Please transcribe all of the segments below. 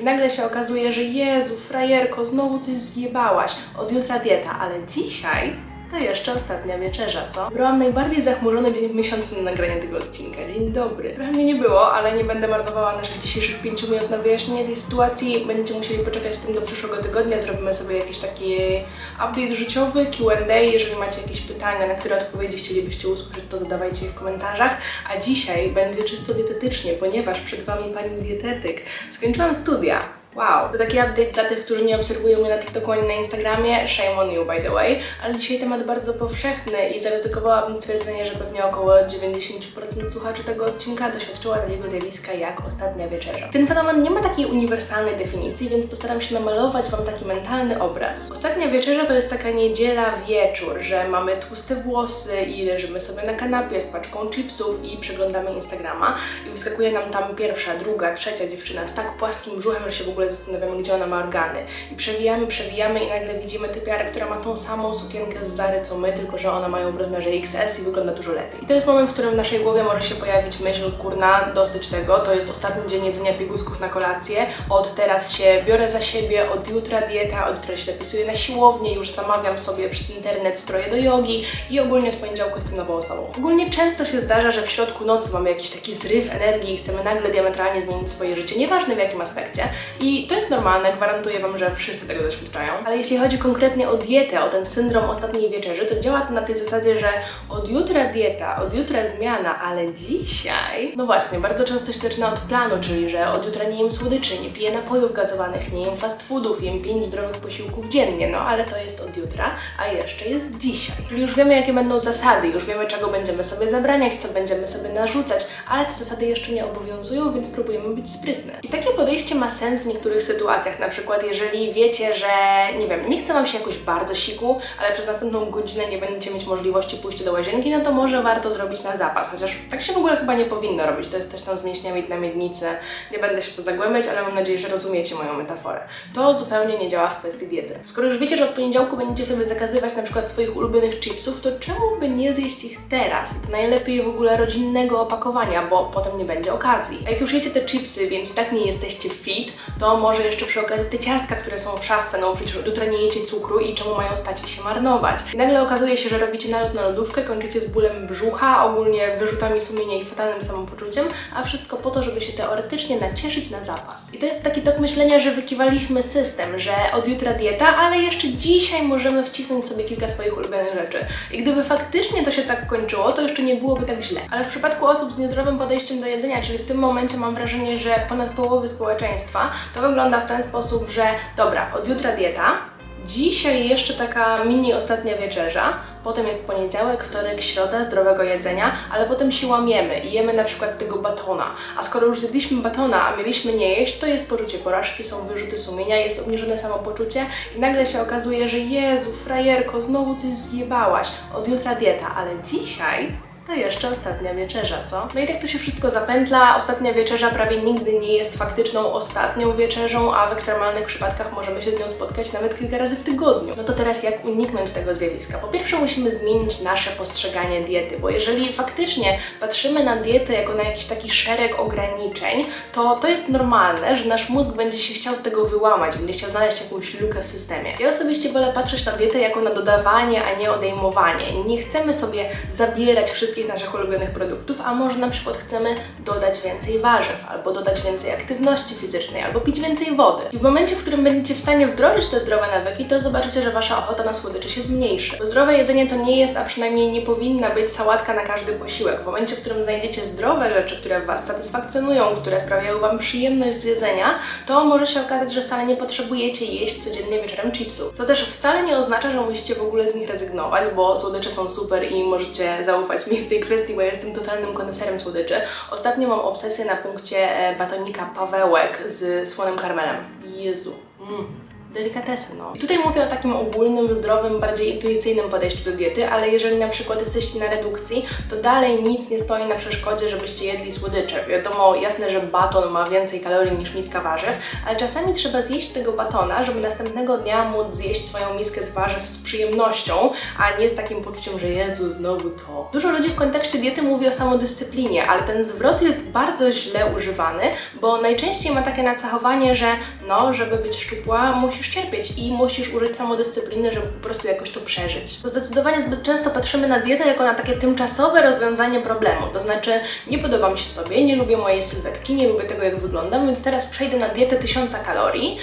I nagle się okazuje, że Jezu, frajerko, znowu coś zjebałaś. Od jutra dieta, ale dzisiaj to jeszcze ostatnia wieczerza, co? Byłam najbardziej zachmurzony dzień w miesiącu na nagranie tego odcinka. Dzień dobry. Trochę nie było, ale nie będę marnowała naszych dzisiejszych 5 minut na wyjaśnienie tej sytuacji. Będziecie musieli poczekać z tym do przyszłego tygodnia. Zrobimy sobie jakiś taki update życiowy, Q&A. Jeżeli macie jakieś pytania, na które odpowiedzi chcielibyście usłyszeć, to zadawajcie je w komentarzach. A dzisiaj będzie czysto dietetycznie, ponieważ przed Wami pani dietetyk. Skończyłam studia. Wow, to taki update dla tych, którzy nie obserwują mnie na TikToku ani na Instagramie. Shame on you, by the way. Ale dzisiaj temat bardzo powszechny i zaryzykowałabym stwierdzenie, że pewnie około 90% słuchaczy tego odcinka doświadczyła takiego zjawiska jak ostatnia wieczerza. Ten fenomen nie ma takiej uniwersalnej definicji, więc postaram się namalować Wam taki mentalny obraz. Ostatnia wieczerza to jest taka niedziela wieczór, że mamy tłuste włosy i leżymy sobie na kanapie z paczką chipsów i przeglądamy Instagrama i wyskakuje nam tam pierwsza, druga, trzecia dziewczyna z tak płaskim brzuchem, że się w ogóle zastanawiamy, gdzie ona ma organy. I przewijamy, przewijamy i nagle widzimy typiarę, która ma tą samą sukienkę z Zary co my, tylko że ona ma ją w rozmiarze XS i wygląda dużo lepiej. I to jest moment, w którym w naszej głowie może się pojawić myśl, kurna, dosyć tego, to jest ostatni dzień jedzenia pigusków na kolację, od teraz się biorę za siebie, od jutra dieta, od jutra się zapisuję na siłownię, już zamawiam sobie przez internet stroje do jogi i ogólnie od poniedziałku jestem nową osobą. Ogólnie często się zdarza, że w środku nocy mamy jakiś taki zryw energii i chcemy nagle diametralnie zmienić swoje życie, nieważne w jakim aspekcie. I to jest normalne, gwarantuję Wam, że wszyscy tego doświadczają. Ale jeśli chodzi konkretnie o dietę, o ten syndrom ostatniej wieczerzy, to działa to na tej zasadzie, że od jutra dieta, od jutra zmiana, ale dzisiaj... No właśnie, bardzo często się zaczyna od planu, czyli że od jutra nie jem słodyczy, nie piję napojów gazowanych, nie jem fast foodów, jem 5 zdrowych posiłków dziennie, no ale to jest od jutra, a jeszcze jest dzisiaj. Czyli już wiemy, jakie będą zasady, już wiemy, czego będziemy sobie zabraniać, co będziemy sobie narzucać, ale te zasady jeszcze nie obowiązują, więc próbujemy być sprytne. I takie podejście ma sens w niektórych sytuacjach, na przykład jeżeli wiecie, że nie wiem, nie chce Wam się jakoś bardzo siku, ale przez następną godzinę nie będziecie mieć możliwości pójścia do łazienki, no to może warto zrobić na zapas, chociaż tak się w ogóle chyba nie powinno robić, to jest coś tam z mięśniami na miednicy, nie będę się w to zagłębiać, ale mam nadzieję, że rozumiecie moją metaforę. To zupełnie nie działa w kwestii diety. Skoro już wiecie, że od poniedziałku będziecie sobie zakazywać na przykład swoich ulubionych chipsów, to czemu by nie zjeść ich teraz? To najlepiej w ogóle rodzinnego opakowania, bo potem nie będzie okazji. A jak już jecie te chipsy, więc tak nie jesteście fit, to może jeszcze przy okazji te ciastka, które są w szafce, no przecież jutro nie jecie cukru i czemu mają stać się marnować. I nagle okazuje się, że robicie nalot na lodówkę, kończycie z bólem brzucha, ogólnie wyrzutami sumienia i fatalnym samopoczuciem, a wszystko po to, żeby się teoretycznie nacieszyć na zapas. I to jest taki tok myślenia, że wykiwaliśmy system, że od jutra dieta, ale jeszcze dzisiaj możemy wcisnąć sobie kilka swoich ulubionych rzeczy. I gdyby faktycznie to się tak kończyło, to jeszcze nie byłoby tak źle. Ale w przypadku osób z niezdrowym podejściem do jedzenia, czyli w tym momencie mam wrażenie, że ponad połowy społeczeństwa, to wygląda w ten sposób, że dobra, od jutra dieta, Dzisiaj jeszcze taka mini ostatnia wieczerza, potem jest poniedziałek, wtorek, środa zdrowego jedzenia, ale potem się łamiemy i jemy na przykład tego batona. A skoro już zjedliśmy batona, a mieliśmy nie jeść, to jest poczucie porażki, są wyrzuty sumienia, jest obniżone samopoczucie i nagle się okazuje, że Jezu, frajerko, znowu coś zjebałaś, od jutra dieta, ale dzisiaj to jeszcze ostatnia wieczerza, co? No i tak to się wszystko zapętla. Ostatnia wieczerza prawie nigdy nie jest faktyczną ostatnią wieczerzą, a w ekstremalnych przypadkach możemy się z nią spotkać nawet kilka razy w tygodniu. No to teraz jak uniknąć tego zjawiska? Po pierwsze musimy zmienić nasze postrzeganie diety, bo jeżeli faktycznie patrzymy na dietę jako na jakiś taki szereg ograniczeń, to to jest normalne, że nasz mózg będzie się chciał z tego wyłamać, będzie chciał znaleźć jakąś lukę w systemie. Ja osobiście wolę patrzeć na dietę jako na dodawanie, a nie odejmowanie. Nie chcemy sobie zabierać wszystkich naszych ulubionych produktów, a może na przykład chcemy dodać więcej warzyw, albo dodać więcej aktywności fizycznej, albo pić więcej wody. I w momencie, w którym będziecie w stanie wdrożyć te zdrowe nawyki, to zobaczycie, że wasza ochota na słodycze się zmniejszy. Bo zdrowe jedzenie to nie jest, a przynajmniej nie powinna być sałatka na każdy posiłek. W momencie, w którym znajdziecie zdrowe rzeczy, które was satysfakcjonują, które sprawiają wam przyjemność z jedzenia, to może się okazać, że wcale nie potrzebujecie jeść codziennie wieczorem chipsów. Co też wcale nie oznacza, że musicie w ogóle z nich rezygnować, bo słodycze są super i możecie zaufać mi w tej kwestii, bo ja jestem totalnym koneserem słodyczy. Ostatnio mam obsesję na punkcie e, batonika Pawełek z słonym karmelem. Jezu. Mm. Delikatesy, no. I tutaj mówię o takim ogólnym, zdrowym, bardziej intuicyjnym podejściu do diety, ale jeżeli na przykład jesteście na redukcji, to dalej nic nie stoi na przeszkodzie, żebyście jedli słodycze. Wiadomo, jasne, że baton ma więcej kalorii niż miska warzyw, ale czasami trzeba zjeść tego batona, żeby następnego dnia móc zjeść swoją miskę z warzyw z przyjemnością, a nie z takim poczuciem, że Jezu, znowu to. Dużo ludzi w kontekście diety mówi o samodyscyplinie, ale ten zwrot jest bardzo źle używany, bo najczęściej ma takie nacechowanie, że no, żeby być szczupła, musisz cierpieć i musisz użyć samodyscypliny, żeby po prostu jakoś to przeżyć. Bo zdecydowanie zbyt często patrzymy na dietę jako na takie tymczasowe rozwiązanie problemu. To znaczy, nie podoba mi się sobie, nie lubię mojej sylwetki, nie lubię tego, jak wyglądam, więc teraz przejdę na dietę 1000 kalorii.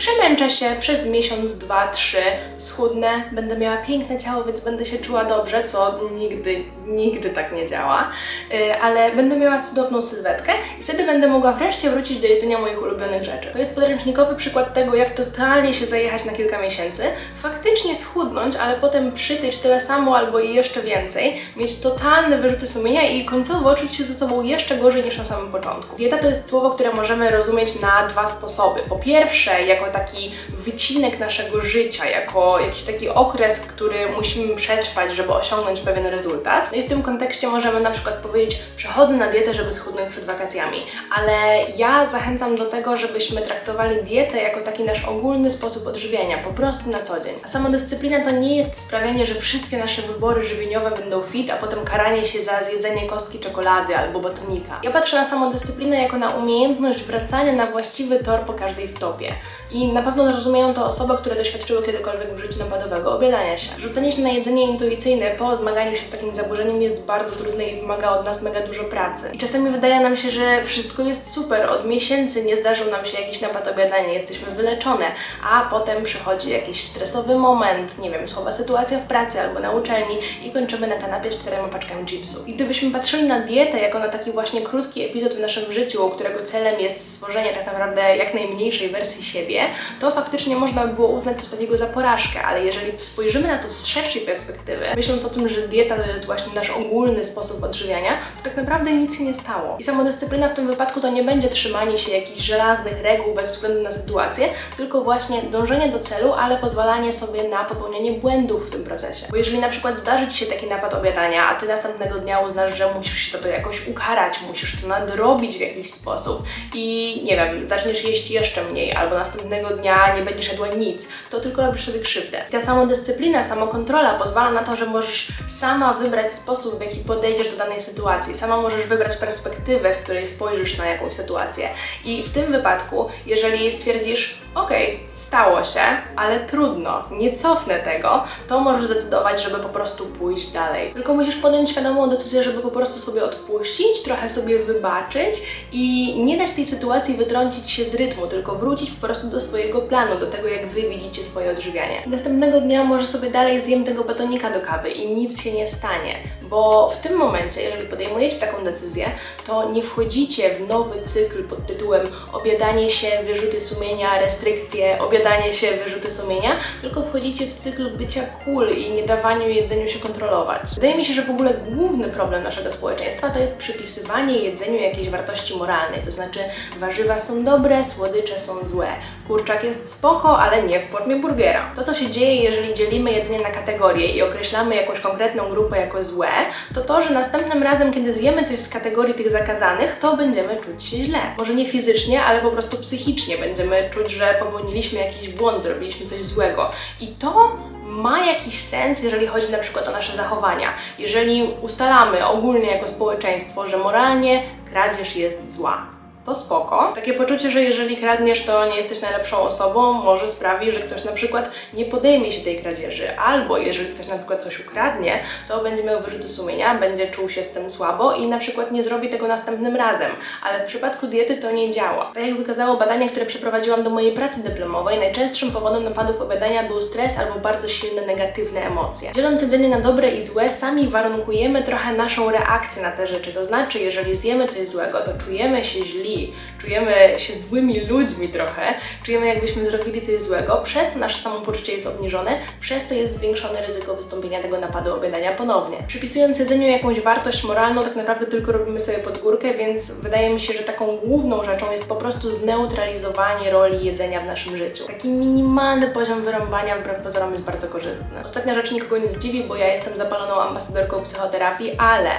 Przemęczę się przez miesiąc, dwa, trzy, schudnę, będę miała piękne ciało, więc będę się czuła dobrze, co nigdy, nigdy tak nie działa, Yy, ale będę miała cudowną sylwetkę i wtedy będę mogła wreszcie wrócić do jedzenia moich ulubionych rzeczy. To jest podręcznikowy przykład tego, jak totalnie się zajechać na kilka miesięcy, faktycznie schudnąć, ale potem przytyć tyle samo albo i jeszcze więcej, mieć totalne wyrzuty sumienia i końcowo czuć się ze sobą jeszcze gorzej niż na samym początku. Dieta to jest słowo, które możemy rozumieć na dwa sposoby. Po pierwsze, jako taki wycinek naszego życia, jako jakiś taki okres, który musimy przetrwać, żeby osiągnąć pewien rezultat. No i w tym kontekście możemy na przykład powiedzieć, przechodzę na dietę, żeby schudnąć przed wakacjami, ale ja zachęcam do tego, żebyśmy traktowali dietę jako taki nasz ogólny sposób odżywiania, po prostu na co dzień. A samodyscyplina to nie jest sprawienie, że wszystkie nasze wybory żywieniowe będą fit, a potem karanie się za zjedzenie kostki czekolady albo batonika. Ja patrzę na samodyscyplinę jako na umiejętność wracania na właściwy tor po każdej wtopie. I na pewno zrozumieją to osoby, które doświadczyły kiedykolwiek w życiu napadowego obiadania się. Rzucenie się na jedzenie intuicyjne po zmaganiu się z takim zaburzeniem jest bardzo trudne i wymaga od nas mega dużo pracy. I czasami wydaje nam się, że wszystko jest super, od miesięcy nie zdarzył nam się jakiś napad obiadania, jesteśmy wyleczone, a potem przychodzi jakiś stresowy moment, nie wiem, słowa sytuacja w pracy albo na uczelni i kończymy na kanapie z czterema paczkami chipsów. I gdybyśmy patrzyli na dietę jako na taki właśnie krótki epizod w naszym życiu, którego celem jest stworzenie tak naprawdę jak najmniejszej wersji siebie, to faktycznie można by było uznać coś takiego za porażkę, ale jeżeli spojrzymy na to z szerszej perspektywy, myśląc o tym, że dieta to jest właśnie nasz ogólny sposób odżywiania, to tak naprawdę nic się nie stało. I samodyscyplina w tym wypadku to nie będzie trzymanie się jakichś żelaznych reguł bez względu na sytuację, tylko właśnie dążenie do celu, ale pozwalanie sobie na popełnianie błędów w tym procesie. Bo jeżeli na przykład zdarzy Ci się taki napad obiadania, a Ty następnego dnia uznasz, że musisz się za to jakoś ukarać, musisz to nadrobić w jakiś sposób i nie wiem, zaczniesz jeść jeszcze mniej, albo następnego dnia nie będziesz jadła nic, to tylko robisz sobie krzywdę. Ta samodyscyplina, samokontrola pozwala na to, że możesz sama wybrać sposób, w jaki podejdziesz do danej sytuacji. Sama możesz wybrać perspektywę, z której spojrzysz na jakąś sytuację. I w tym wypadku, jeżeli stwierdzisz, okej, stało się, ale trudno, nie cofnę tego, to możesz zdecydować, żeby po prostu pójść dalej. Tylko musisz podjąć świadomą decyzję, żeby po prostu sobie odpuścić, trochę sobie wybaczyć i nie dać tej sytuacji wytrącić się z rytmu, tylko wrócić po prostu do swojego planu, do tego, jak wy widzicie swoje odżywianie. Następnego dnia może sobie dalej zjem tego batonika do kawy i nic się nie stanie, bo w tym momencie, jeżeli podejmujecie taką decyzję, to nie wchodzicie w nowy cykl pod tytułem obiadanie się, wyrzuty sumienia, restrykcje, obiadanie się, wyrzuty sumienia, tylko wchodzicie w cykl bycia cool i nie dawaniu jedzeniu się kontrolować. Wydaje mi się, że w ogóle główny problem naszego społeczeństwa to jest przypisywanie jedzeniu jakiejś wartości moralnej, to znaczy warzywa są dobre, słodycze są złe, kurczak jest spoko, ale nie w formie burgera. To, co się dzieje, jeżeli dzielimy jedzenie na kategorie i określamy jakąś konkretną grupę jako złe, to to, że następnym razem, kiedy zjemy coś z kategorii tych zakazanych, to będziemy czuć się źle. Może nie fizycznie, ale po prostu psychicznie będziemy czuć, że popełniliśmy jakiś błąd, zrobiliśmy coś złego. I to ma jakiś sens, jeżeli chodzi na przykład o nasze zachowania. Jeżeli ustalamy ogólnie jako społeczeństwo, że moralnie kradzież jest zła. To spoko. Takie poczucie, że jeżeli kradniesz, to nie jesteś najlepszą osobą, może sprawi, że ktoś na przykład nie podejmie się tej kradzieży. Albo jeżeli ktoś na przykład coś ukradnie, to będzie miał wyrzuty sumienia, będzie czuł się z tym słabo i na przykład nie zrobi tego następnym razem. Ale w przypadku diety to nie działa. Tak jak wykazało badanie, które przeprowadziłam do mojej pracy dyplomowej, najczęstszym powodem napadów obiadania był stres albo bardzo silne negatywne emocje. Dzieląc jedzenie na dobre i złe, sami warunkujemy trochę naszą reakcję na te rzeczy. To znaczy, jeżeli zjemy coś złego, to czujemy się źli, czujemy się złymi ludźmi trochę, czujemy jakbyśmy zrobili coś złego, przez to nasze samopoczucie jest obniżone, przez to jest zwiększone ryzyko wystąpienia tego napadu obiadania ponownie. Przypisując jedzeniu jakąś wartość moralną, tak naprawdę tylko robimy sobie pod górkę, więc wydaje mi się, że taką główną rzeczą jest po prostu zneutralizowanie roli jedzenia w naszym życiu. Taki minimalny poziom wyrąbania wbrew pozorom jest bardzo korzystny. Ostatnia rzecz nikogo nie zdziwi, bo ja jestem zapaloną ambasadorką psychoterapii, ale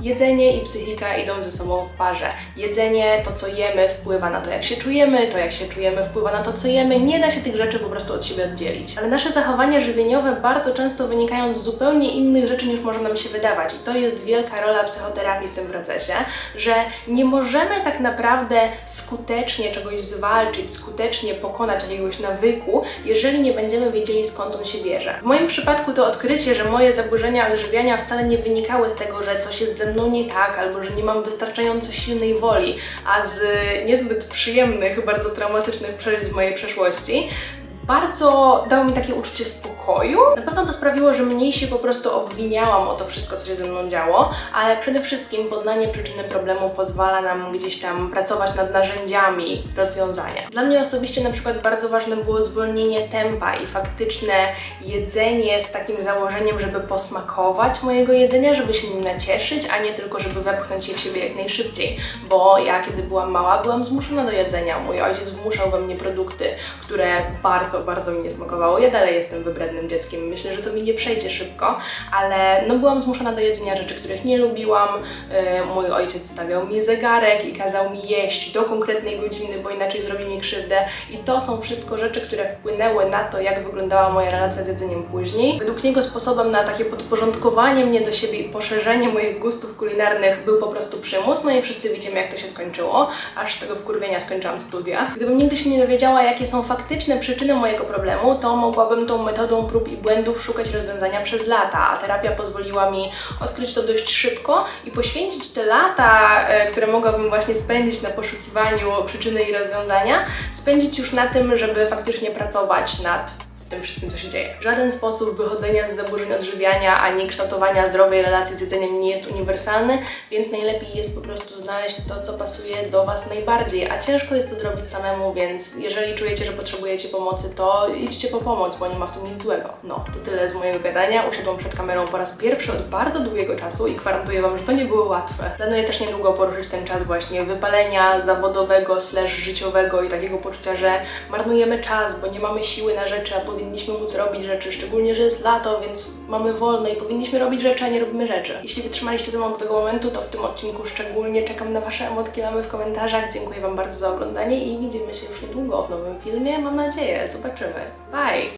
Jedzenie i psychika idą ze sobą w parze. Jedzenie, to co jemy, wpływa na to, jak się czujemy, to jak się czujemy, wpływa na to, co jemy. Nie da się tych rzeczy po prostu od siebie oddzielić. Ale nasze zachowania żywieniowe bardzo często wynikają z zupełnie innych rzeczy niż może nam się wydawać. I to jest wielka rola psychoterapii w tym procesie, że nie możemy tak naprawdę skutecznie czegoś zwalczyć, skutecznie pokonać jakiegoś nawyku, jeżeli nie będziemy wiedzieli skąd on się bierze. W moim przypadku to odkrycie, że moje zaburzenia odżywiania wcale nie wynikały z tego, że coś jest ze mną nie tak, albo że nie mam wystarczająco silnej woli, a z niezbyt przyjemnych, bardzo traumatycznych przeżyć z mojej przeszłości, bardzo dało mi takie uczucie spokoju. Na pewno to sprawiło, że mniej się po prostu obwiniałam o to wszystko, co się ze mną działo, ale przede wszystkim poznanie przyczyny problemu pozwala nam gdzieś tam pracować nad narzędziami rozwiązania. Dla mnie osobiście na przykład bardzo ważne było zwolnienie tempa i faktyczne jedzenie z takim założeniem, żeby posmakować mojego jedzenia, żeby się nim nacieszyć, a nie tylko, żeby wepchnąć je w siebie jak najszybciej. Bo ja, kiedy byłam mała, byłam zmuszona do jedzenia. Mój ojciec wmuszał we mnie produkty, które bardzo, bardzo mi nie smakowało. Ja dalej jestem wybrednym dzieckiem. Myślę, że to mi nie przejdzie szybko, ale no byłam zmuszona do jedzenia rzeczy, których nie lubiłam. Yy, mój ojciec stawiał mi zegarek i kazał mi jeść do konkretnej godziny, bo inaczej zrobi mi krzywdę. I to są wszystko rzeczy, które wpłynęły na to, jak wyglądała moja relacja z jedzeniem później. Według niego sposobem na takie podporządkowanie mnie do siebie i poszerzenie moich gustów kulinarnych był po prostu przymus. No i wszyscy widzimy, jak to się skończyło. Aż z tego wkurwienia skończyłam studia. Gdybym nigdy się nie dowiedziała, jakie są faktyczne przyczyny mojego problemu, to mogłabym tą metodą prób i błędów szukać rozwiązania przez lata, a terapia pozwoliła mi odkryć to dość szybko i poświęcić te lata, e, które mogłabym właśnie spędzić na poszukiwaniu przyczyny i rozwiązania, spędzić już na tym, żeby faktycznie pracować nad tym wszystkim, co się dzieje. Żaden sposób wychodzenia z zaburzeń odżywiania ani kształtowania zdrowej relacji z jedzeniem nie jest uniwersalny, więc najlepiej jest po prostu znaleźć to, co pasuje do Was najbardziej, a ciężko jest to zrobić samemu, więc jeżeli czujecie, że potrzebujecie pomocy, to idźcie po pomoc, bo nie ma w tym nic złego. No, to tyle z mojego gadania. Usiadłam przed kamerą po raz pierwszy od bardzo długiego czasu i gwarantuję Wam, że to nie było łatwe. Planuję też niedługo poruszyć ten czas właśnie wypalenia zawodowego, slash życiowego i takiego poczucia, że marnujemy czas, bo nie mamy siły na rzeczy, a powinniśmy móc robić rzeczy, szczególnie, że jest lato, więc mamy wolne i powinniśmy robić rzeczy, a nie robimy rzeczy. Jeśli wytrzymaliście ze mną do tego momentu, to w tym odcinku szczególnie czekam na Wasze emotki lamy w komentarzach. Dziękuję Wam bardzo za oglądanie i widzimy się już niedługo w nowym filmie, mam nadzieję. Zobaczymy. Bye!